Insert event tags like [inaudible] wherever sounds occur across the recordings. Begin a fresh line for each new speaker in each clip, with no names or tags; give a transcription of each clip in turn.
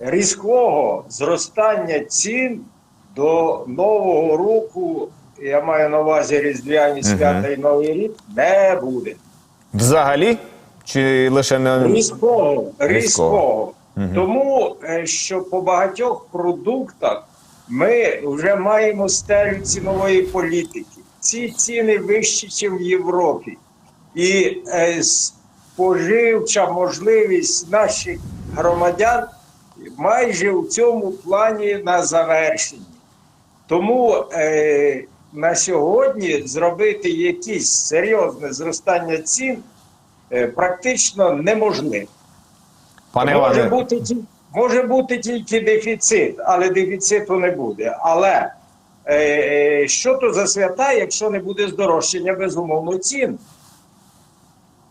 різкого зростання цін до нового року, я маю на увазі Різдвяні свята і Новий рік, не буде.
Взагалі? Чи лише не
Різкого,
Різкого.
Тому е, що по багатьох продуктах ми вже маємо стелю цінової політики. Ці ціни вищі, ніж в Європі. І е, споживча можливість наших громадян майже у цьому плані на завершенні. Тому е, на сьогодні зробити якесь серйозне зростання цін е, практично неможливо.
пане
може,
Іване?
бути, може бути тільки дефіцит, але дефіциту не буде. Але е, е, що то за свята, якщо не буде здорожчання безумовно цін?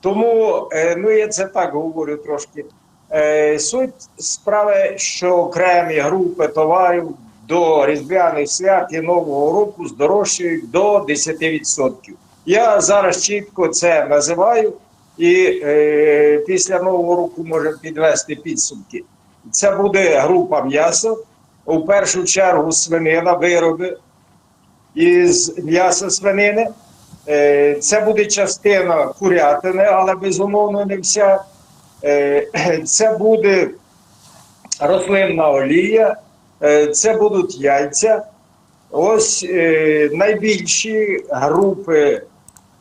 Тому е, ну я це так говорю трошки. Е, суть справи, що окремі групи товарів до різдвяних свят і Нового року здорожчають до 10%. Я зараз чітко це називаю, і е, після нового року можемо підвести підсумки. Це буде група м'яса, у першу чергу свинина, вироби із м'яса свинини. Е, Це буде частина курятини, але безумовно не вся. Е, [clears throat] Це буде рослинна олія, е, це будуть яйця. Ось е, найбільші групи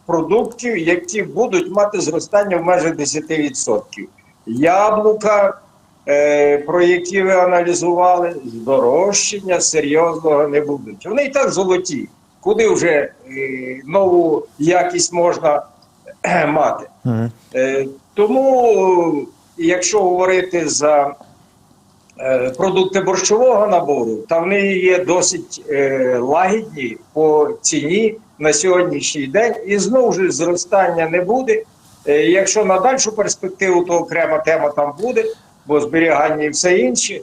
продуктів, які будуть мати зростання в межах 10%. Яблука, про які ви аналізували, здорожчання серйозного не будуть. Вони і так золоті. Куди вже нову якість можна [clears throat] мати? Е, тому, якщо говорити за е, продукти борщового набору, то вони є досить е, лагідні по ціні на сьогоднішній день, і знову ж зростання не буде. Е, якщо на дальшу перспективу, то окрема тема там буде, бо зберігання і все інше.